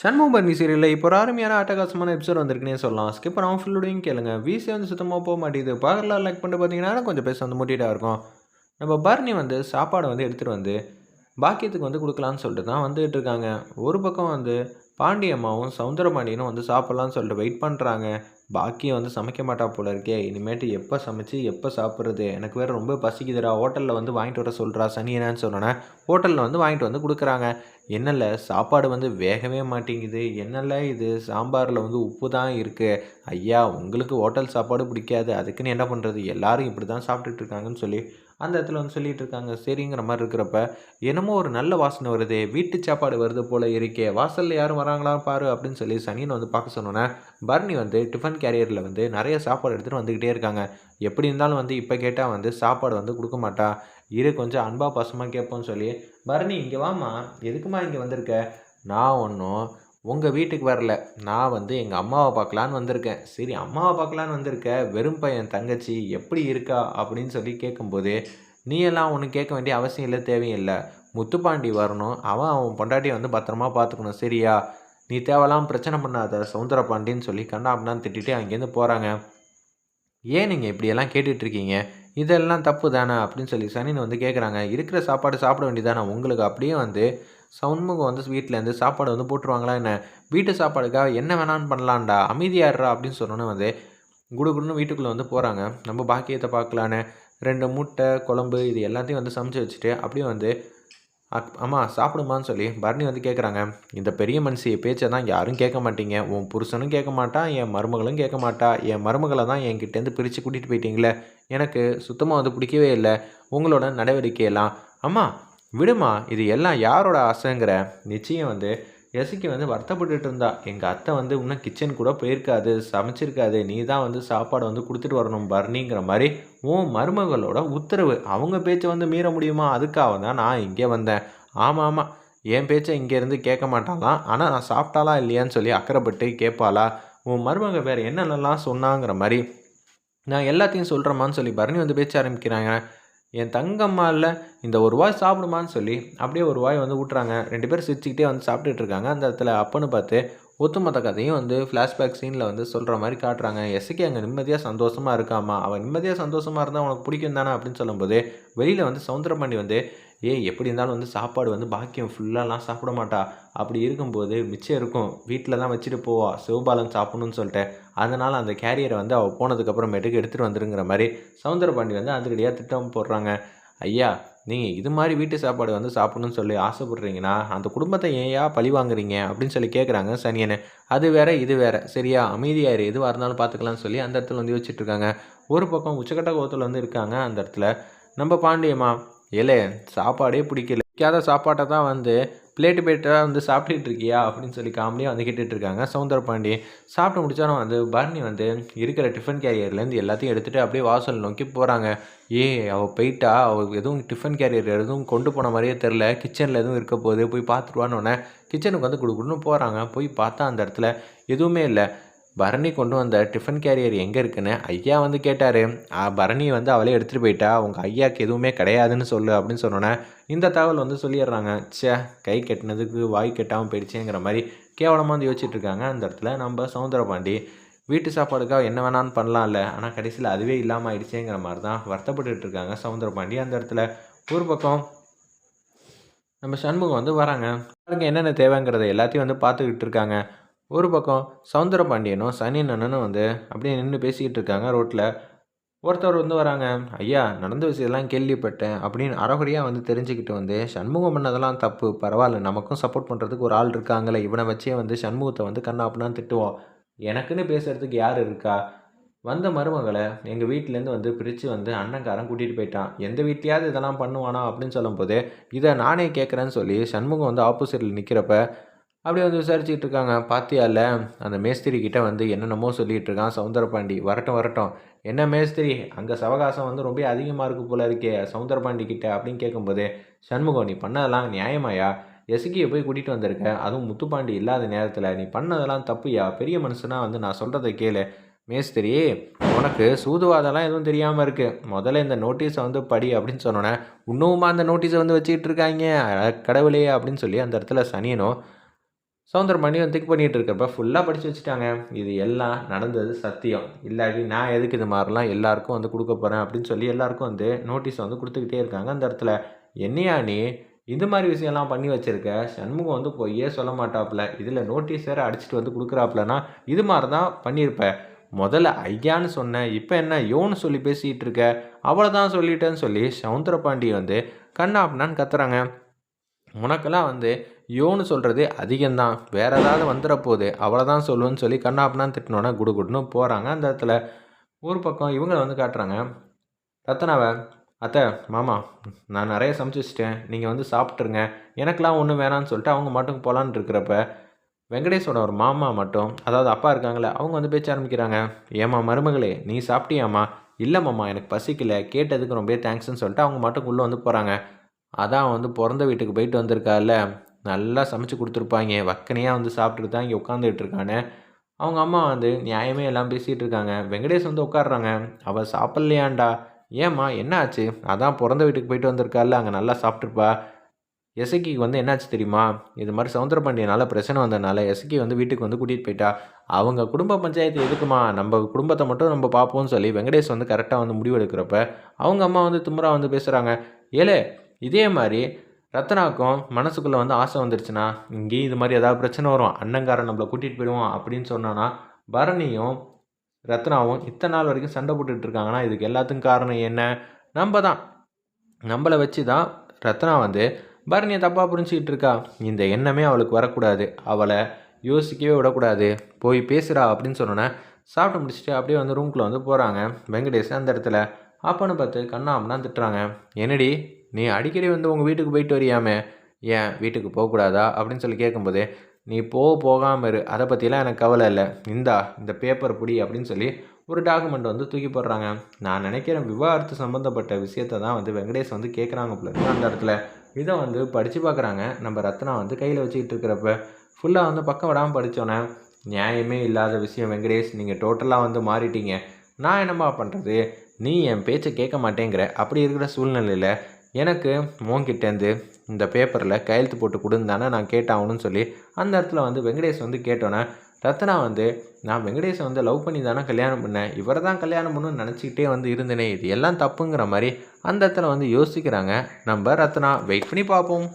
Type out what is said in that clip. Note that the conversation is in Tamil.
சண்முகம் பர்னி சீரியலில் இப்போ ஒரு அருமையான அட்டகாசமான எபிசோட் வந்திருக்குன்னே சொல்லலாம். ஸ்கிப் பண்ணாமல் ஃபுல்லோடையும் கேளுங்க. விசி வந்து சுத்தமாக போக மாட்டேங்குது. பார்க்கலாம் லைக் பண்ணிட்டு பார்த்தீங்கன்னா கொஞ்சம் பேச வந்து மூட்டிகிட்டா இருக்கும். நம்ம பர்னி வந்து சாப்பாடை வந்து எடுத்துகிட்டு வந்து பாக்கியத்துக்கு வந்து கொடுக்கலான்னு சொல்லிட்டு தான் வந்துகிட்டு இருக்காங்க. ஒரு பக்கம் வந்து பாண்டியம்மாவும் சவுந்தரபாண்டியனும் வந்து சாப்பிட்லான்னு சொல்லிட்டு வெயிட் பண்ணுறாங்க பாக்கியம் வந்து சமைக்க மாட்டா போல இருக்கே. இனிமேட்டு எப்போ சமைச்சு எப்போ சாப்பிட்றது? எனக்கு வேறு ரொம்ப பசிக்குதுடா. ஹோட்டலில் வந்து வாங்கிட்டு வர சொல்கிறா சனி என்னன்னு சொன்னோன்னே ஹோட்டலில் வந்து வாங்கிட்டு வந்து கொடுக்குறாங்க. என்னல்ல சாப்பாடு வந்து வேகவே மாட்டேங்குது. என்னல்ல இது சாம்பாரில் வந்து உப்பு தான் இருக்குது ஐயா உங்களுக்கு ஹோட்டல் சாப்பாடு பிடிக்காது. அதுக்குன்னு என்ன பண்ணுறது எல்லாரும் இப்படி தான் சாப்பிட்டுட்டு இருக்காங்கன்னு சொல்லி அந்த இடத்துல வந்து சொல்லிட்டு இருக்காங்க. சரிங்கிற மாதிரி இருக்கிறப்ப என்னமோ ஒரு நல்ல வாசனை வருது. வீட்டு சாப்பாடு வருது போல இருக்கே. வாசலில் யாரும் வராங்களா பாரு அப்படின்னு சொல்லி சனியன் வந்து பார்க்க சொன்னோன்னே பர்னி வந்து டிஃபன் கேரியரில் வந்து நிறைய சாப்பாடு எடுத்துகிட்டு வந்துக்கிட்டே இருக்காங்க. எப்படி இருந்தாலும் வந்து இப்போ கேட்டால் வந்து சாப்பாடு வந்து கொடுக்க மாட்டா. இரு கொஞ்சம் அன்பா பாசமாக கேட்போம்னு சொல்லி பரணி இங்கே வாமா எதுக்குமா இங்கே வந்திருக்க? நான் ஒன்றும் உங்கள் வீட்டுக்கு வரல. நான் வந்து எங்கள் அம்மாவை பார்க்கலான்னு வந்திருக்கேன். சரி அம்மாவை பார்க்கலான்னு வந்திருக்க? வெறும் பையன் தங்கச்சி எப்படி இருக்கா? அப்படின்னு சொல்லி கேட்கும்போது நீ எல்லாம் ஒன்றும் கேட்க வேண்டிய அவசியம் இல்லை தேவையில்லை. முத்துப்பாண்டி வரணும். அவன் அவன் பொண்டாட்டியை வந்து பத்திரமா பார்த்துக்கணும். சரியா? நீ தேவையில்லாம் பிரச்சனை பண்ணாத சவுந்தர பாண்டின்னு சொல்லி கண்ணா அப்படின்னு திட்டிட்டு அங்கேருந்து போகிறாங்க ஏன் நீங்கள் இப்படியெல்லாம் கேட்டுட்ருக்கீங்க இதெல்லாம் தப்பு தானே அப்படின்னு சொல்லி சனின்னு வந்து கேட்குறாங்க இருக்கிற சாப்பாடு சாப்பிட வேண்டியதானே உங்களுக்கு அப்படியே வந்து சண்முகம் வந்து வீட்டிலேருந்து சாப்பாடு வந்து போட்டுருவாங்களா என்ன? வீட்டு சாப்பாடுக்காக என்ன வேணான்னு பண்ணலான்டா அமைதியாடுறா அப்படின்னு சொன்னோன்னே வந்து குடுகுடுன்னு வீட்டுக்குள்ளே வந்து போகிறாங்க நம்ம பாக்கியத்தை பார்க்கலான்னு ரெண்டு முட்டை குழம்பு இது எல்லாத்தையும் வந்து சமைச்சு வச்சுட்டு அப்படியே வந்து அக் அம்மா சாப்பிடுமான்னு சொல்லி பரணி வந்து கேட்குறாங்க இந்த பெரிய மனுஷிய பேச்சை தான் யாரும் கேட்க மாட்டீங்க. உன் புருஷனும் கேட்க மாட்டான் என் மருமகளும் கேட்க மாட்டா. என் மருமகளை தான் என்கிட்டேருந்து பிரித்து கூட்டிகிட்டு போயிட்டீங்களே. எனக்கு சுத்தமாக வந்து பிடிக்கவே இல்லை. உங்களோட நடவடிக்கையெல்லாம். அம்மா விடுமா இது எல்லாம் யாரோட ஆசைங்கிற? நிச்சயம் வந்து எசிக்கு வந்து வருத்தப்பட்டுட்டு இருந்தா. எங்கள் அத்தை வந்து இன்னும் கிச்சன் கூட போயிருக்காது. சமைச்சிருக்காது. நீ தான் வந்து சாப்பாடு வந்து கொடுத்துட்டு வரணும் பர்னிங்கிற மாதிரி உன் மருமகளோட உத்தரவு. அவங்க பேச்சை வந்து மீற முடியுமா? அதுக்காக தான் நான் இங்கே வந்தேன். ஆமாம் ஆமாம் என் பேச்சை இங்கேருந்து கேட்க மாட்டாளாம் ஆனால் நான் சாப்பிட்டாலா இல்லையான்னு சொல்லி அக்கறைப்பட்டு கேட்பாளா? உன் மருமக வேறு என்னென்னலாம் சொன்னாங்கிற மாதிரி நான் எல்லாத்தையும் சொல்கிறேம்மான்னு சொல்லி பரணி வந்து பேச்ச ஆரம்பிக்கிறாங்க. என் தங்கம்மா இல்லை இந்த ஒரு வாய் சாப்பிடுமான்னு சொல்லி அப்படியே ஒரு வாய் வந்து ஊட்டுறாங்க. ரெண்டு பேரும் சிரிச்சுக்கிட்டே வந்து சாப்பிட்டுட்டு இருக்காங்க. அந்த இடத்துல அப்பன்னு பார்த்து ஒத்துமொத்த கதையும் வந்து ஃப்ளாஷ்பேக் சீனில் வந்து சொல்கிற மாதிரி காட்டுறாங்க. எஸ்கே அங்கே நிம்மதியாக சந்தோஷமாக இருக்காமா? அவன் நிம்மதியாக சந்தோஷமாக இருந்தால் உனக்கு பிடிக்கும் தானே அப்படின்னு சொல்லும்போது வெளியில் வந்து சவுந்தரபாண்டி வந்து ஏ எப்படி இருந்தாலும் வந்து சாப்பாடு வந்து பாக்கியம் ஃபுல்லாலாம் சாப்பிட மாட்டா. அப்படி இருக்கும்போது மிச்சம் இருக்கும் வீட்டில் தான் வச்சுட்டு போவா சிவபாலன் சாப்பிடணும்னு சொல்லிட்டு. அதனால் அந்த கேரியரை வந்து அவள் போனதுக்கப்புறமேட்டுக்கு எடுத்துகிட்டு வந்துருங்கிற மாதிரி சவுந்தரபாண்டி வந்து அதிரடியாக திட்டம் போடுறாங்க. ஐயா நீங்கள் இது மாதிரி வீட்டு சாப்பாடு வந்து சாப்பிடணும்னு சொல்லி ஆசைப்படுறீங்கன்னா அந்த குடும்பத்தை ஏன்யா பழி வாங்குறீங்க? அப்படின்னு சொல்லி கேட்குறாங்க சனியனை. அது வேற இது வேற. சரியா அமைதியாயிரு. எதுவாக இருந்தாலும் பார்த்துக்கலாம்னு சொல்லி அந்த இடத்துல வந்து யோசிச்சுட்டு இருக்காங்க ஒரு பக்கம் உச்சக்கட்ட கோத்தில் வந்து இருக்காங்க அந்த இடத்துல. நம்ம பாண்டியம்மா ஏலே சாப்பாடே பிடிக்கல. பிடிக்காத சாப்பாட்டை தான் வந்து பிளேட்டு பிளேட்டாக வந்து சாப்பிட்டுட்டு இருக்கியா? அப்படின்னு சொல்லி காமெடியாக வந்து கேட்டுட்டு இருக்காங்க. சவுந்தரபாண்டி சாப்பிட்டு முடிச்சாலும் வந்து பரணி வந்து இருக்கிற டிஃபன் கேரியர்லேருந்து எல்லாத்தையும் எடுத்துகிட்டு அப்படியே வாசல் நோக்கி போகிறாங்க ஏ அவள் போயிட்டா? அவள் எதுவும் டிஃபன் கேரியர் எதுவும் கொண்டு போன மாதிரியே தெரில கிச்சனில் எதுவும் இருக்க போகுது. போய் பார்த்துருவான்னு கிச்சனுக்கு வந்து கொடுக்குன்னு போகிறாங்க போய் பார்த்தா அந்த இடத்துல எதுவுமே இல்லை. பரணி கொண்டு வந்த டிஃபன் கேரியர் எங்கே இருக்குன்னு ஐயா வந்து கேட்டார். பரணி வந்து அவளே எடுத்துகிட்டு போயிட்டா. உங்கள் ஐயாவுக்கு எதுவுமே கிடையாதுன்னு சொல்லு அப்படின்னு சொன்னோன்னே இந்த தகவல் வந்து சொல்லிடுறாங்க. சே கை கெட்டினதுக்கு வாய் கெட்டாமல் போயிடுச்சுங்கிற மாதிரி கேவலமாக வந்து யோசிச்சுட்டு இருக்காங்க. அந்த இடத்துல நம்ம சவுந்தரபாண்டி வீட்டு சாப்பாடுக்காக என்ன வேணான்னு பண்ணலாம்ல. ஆனால் கடைசியில் அதுவே இல்லாமல் ஆயிடுச்சேங்கிற மாதிரி தான் வருத்தப்பட்டுட்டு இருக்காங்க சவுந்தரபாண்டி. அந்த இடத்துல ஒரு பக்கம் நம்ம சண்முகம் வந்து வராங்க. என்னென்ன தேவைங்கிறத எல்லாத்தையும் வந்து பார்த்துக்கிட்டு இருக்காங்க. ஒரு பக்கம் சவுந்தர பாண்டியனும் சனி அண்ணனும் வந்து அப்படியே நின்று பேசிக்கிட்டு இருக்காங்க ரோட்டில் ஒருத்தர் வந்து வராங்க ஐயா நடந்த விஷயத்தெல்லாம் கேள்விப்பட்டேன் அப்படின்னு அறகுறையாக வந்து தெரிஞ்சுக்கிட்டு வந்து சண்முகம் பண்ணதெல்லாம் தப்பு பரவாயில்ல நமக்கும் சப்போர்ட் பண்ணுறதுக்கு ஒரு ஆள் இருக்காங்களே இவனை வச்சே வந்து சண்முகத்தை வந்து கண்ணா அப்படின்னா திட்டுவோம். எனக்குன்னு பேசுகிறதுக்கு யார் இருக்கா? வந்த மருமகளை எங்கள் வீட்டிலேருந்து வந்து பிரித்து வந்து அண்ணன்காரன் கூட்டிகிட்டு போயிட்டான். எந்த வீட்லையாவது இதெல்லாம் பண்ணுவானா? அப்படின்னு சொல்லும்போது இதை நானே கேட்குறேன்னு சொல்லி சண்முகம் வந்து ஆப்போசிட்டில் நிற்கிறப்ப அப்படியே வந்து விசாரிச்சுக்கிட்டு இருக்காங்க. பாத்தியால அந்த மேஸ்திரி கிட்டே வந்து என்னென்னமோ சொல்லிகிட்டு இருக்கான் சவுந்தரபாண்டி. வரட்டும் வரட்டும். என்ன மேஸ்திரி? அங்கே சவகாசம் வந்து ரொம்ப அதிகமாக இருக்குது போல இருக்கே சவுந்தரபாண்டி கிட்ட அப்படின்னு கேட்கும்போது சண்முகம் நீ பண்ணதெல்லாம் நியாயமாயா? எசுக்கியை போய் கூட்டிகிட்டு வந்திருக்க. அதுவும் முத்துப்பாண்டி இல்லாத நேரத்தில் நீ பண்ணதெல்லாம் தப்புயா? பெரிய மனுஷனா வந்து நான் சொல்கிறத கேளு. மேஸ்திரி உனக்கு சூதுவாதெல்லாம் எதுவும் தெரியாமல் இருக்குது முதல்ல இந்த நோட்டீஸை வந்து படி அப்படின்னு சொன்னோன்னே இன்னுமா அந்த நோட்டீஸை வந்து வச்சுக்கிட்டு இருக்காங்க? கடவுளே அப்படின்னு சொல்லி அந்த இடத்துல சனியனும் சவுந்தரபாண்டி வந்து திங்க் பண்ணிகிட்டு இருக்கப்ப ஃபுல்லாக படித்து வச்சுட்டாங்க. இது எல்லாம் நடந்தது சத்தியம். இல்லாட்டி நான் எதுக்கு இது மாதிரிலாம் எல்லாருக்கும் வந்து கொடுக்க போகிறேன் அப்படின்னு சொல்லி எல்லாருக்கும் வந்து நோட்டீஸ் வந்து கொடுத்துக்கிட்டே இருக்காங்க அந்த இடத்துல. என்னையா நீ? இந்த மாதிரி விஷயம்லாம் பண்ணி வச்சுருக்க. சண்முகம் வந்து பொய்யே சொல்ல மாட்டாப்புல. இதில் நோட்டீஸ் வேறு அடிச்சுட்டு வந்து கொடுக்குறாப்புலனா இது மாதிரி தான் பண்ணியிருப்ப. முதல்ல ஐயான்னு சொன்னேன் இப்போ என்ன யோன்னு சொல்லி பேசிகிட்டு இருக்க. அவ்வளோதான் சொல்லிட்டேன்னு சொல்லி சவுந்தரபாண்டி வந்து கண்ணா அப்படின்னான்னு கத்துறாங்க. உனக்கெல்லாம் வந்து யோன்னு சொல்கிறது அதிகம்தான். வேறு ஏதாவது வந்துட போகுது அவ்வளோதான் சொல்லுவேன்னு சொல்லி கண்ணா திட்டினோன்னா குடு குடுன்னு போகிறாங்க அந்த இடத்துல ஊர் பக்கம் இவங்களை வந்து காட்டுறாங்க. ரத்தனாவை அத்தை மாமா நான் நிறைய சமைச்சிச்சிட்டேன் நீங்கள் வந்து சாப்பிட்ருங்க எனக்கெலாம் ஒன்றும் வேணான்னு சொல்லிட்டு அவங்க மட்டும் போகலான்னு இருக்கிறப்ப வெங்கடேஷோட ஒரு மாமா மட்டும் அதாவது அப்பா இருக்காங்களே அவங்க வந்து பேச்ச ஆரம்பிக்கிறாங்க. ஏம்மா மருமகளே நீ சாப்பிட்டியாம்மா? இல்லை மாமா எனக்கு பசிக்கல. கேட்டதுக்கு ரொம்ப தேங்க்ஸ்னு சொல்லிட்டு அவங்க மட்டும் உள்ளே வந்து போகிறாங்க அதான் வந்து பிறந்த வீட்டுக்கு போயிட்டு வந்திருக்கால நல்லா சமைச்சு கொடுத்துருப்பாங்க. வக்கனையாக வந்து சாப்பிட்டுட்டு தான் இங்கே உட்காந்துட்டு இருக்கானே. அவங்க அம்மா வந்து நியாயமே எல்லாம் பேசிகிட்டு இருக்காங்க. வெங்கடேஷ் வந்து உட்காடுறாங்க அவள் சாப்பிட்லையாண்டா? ஏம்மா என்ன ஆச்சு அதான் பிறந்த வீட்டுக்கு போயிட்டு வந்திருக்கால அங்கே நல்லா சாப்பிட்ருப்பா எசக்கிக்கு வந்து என்னாச்சு தெரியுமா? இது மாதிரி சவுந்தரபாண்டியனால பிரச்சனை வந்ததுனால எசக்கி வந்து வீட்டுக்கு வந்து கூட்டிகிட்டு போயிட்டா. அவங்க குடும்ப பஞ்சாயத்து எதுக்குமா? நம்ம குடும்பத்தை மட்டும் நம்ம பார்ப்போம்னு சொல்லி வெங்கடேஷ் வந்து கரெக்டாக வந்து முடிவு எடுக்கிறப்ப அவங்க அம்மா வந்து தும்ரா வந்து பேசுகிறாங்க ஏலே இதே மாதிரி ரத்னாக்கும் மனசுக்குள்ளே வந்து ஆசை வந்துருச்சுன்னா இங்கேயும் இது மாதிரி ஏதாவது பிரச்சனை வரும். அண்ணங்காரன் நம்மளை கூட்டிகிட்டு போயிடுவோம் அப்படின்னு சொன்னான்னா பரணியும் ரத்னாவும் இத்தனை நாள் வரைக்கும் சண்டை போட்டுட்டு இருக்காங்கன்னா இதுக்கு எல்லாத்துக்கும் காரணம் என்ன? நம்ம தான். நம்மளை வச்சு தான் ரத்னா வந்து பரணியை தப்பாக புரிஞ்சிக்கிட்டு இருக்கா. இந்த எண்ணமே அவளுக்கு வரக்கூடாது. அவளை யோசிக்கவே விடக்கூடாது. போய் பேசுகிறா அப்படின்னு சொன்னோன்னே சாப்பிட்டு முடிச்சுட்டு அப்படியே வந்து ரூம்குள்ளே வந்து போகிறாங்க வெங்கடேஷ் அந்த இடத்துல. அப்பன்னு பார்த்து கண்ணாமனா திட்டுறாங்க. என்னடி நீ அடிக்கடி வந்து உங்கள் வீட்டுக்கு போயிட்டு வரியாமே? ஏன்? வீட்டுக்கு போகக்கூடாதா? அப்படின்னு சொல்லி கேட்கும்போது நீ போக போகாமல் இரு. அதை பற்றிலாம் எனக்கு கவலை இல்லை. இந்தா இந்த பேப்பர் பிடி அப்படின்னு சொல்லி ஒரு டாக்குமெண்ட் வந்து தூக்கி போடுறாங்க. நான் நினைக்கிறேன் விவாகரத்து சம்மந்தப்பட்ட விஷயத்தை தான் வந்து வெங்கடேஷ் வந்து கேட்குறாங்க போல அந்த இடத்துல இதை வந்து படித்து பார்க்குறாங்க நம்ம ரத்னா வந்து கையில் வச்சுக்கிட்டு இருக்கிறப்ப ஃபுல்லாக வந்து பக்கம் விடாமல் படித்தோன்னே நியாயமே இல்லாத விஷயம் வெங்கடேஷ். நீங்கள் டோட்டலாக வந்து மாறிட்டீங்க. நான் என்னம்மா பண்ணுறது நீ என் பேச்சை கேட்க மாட்டேங்கிற. அப்படி இருக்கிற சூழ்நிலையில் எனக்கு உன்கிட்டேருந்து இந்த பேப்பரில் கையெழுத்து போட்டு கொடுந்தானே நான் கேட்டாகணும்னு சொல்லி அந்த இடத்துல வந்து வெங்கடேஷ் வந்து கேட்டோன்னே ரத்னா வந்து நான் வெங்கடேஷை வந்து லவ் பண்ணி தானே கல்யாணம் பண்ணேன் இவரை தான் கல்யாணம் பண்ணணும்னு நினச்சிக்கிட்டே வந்து இருந்தேனே இது எல்லாம் தப்புங்கிற மாதிரி அந்த இடத்துல வந்து யோசிக்கிறாங்க. நம்ம ரத்னா வெயிட் பண்ணி பார்ப்போம்.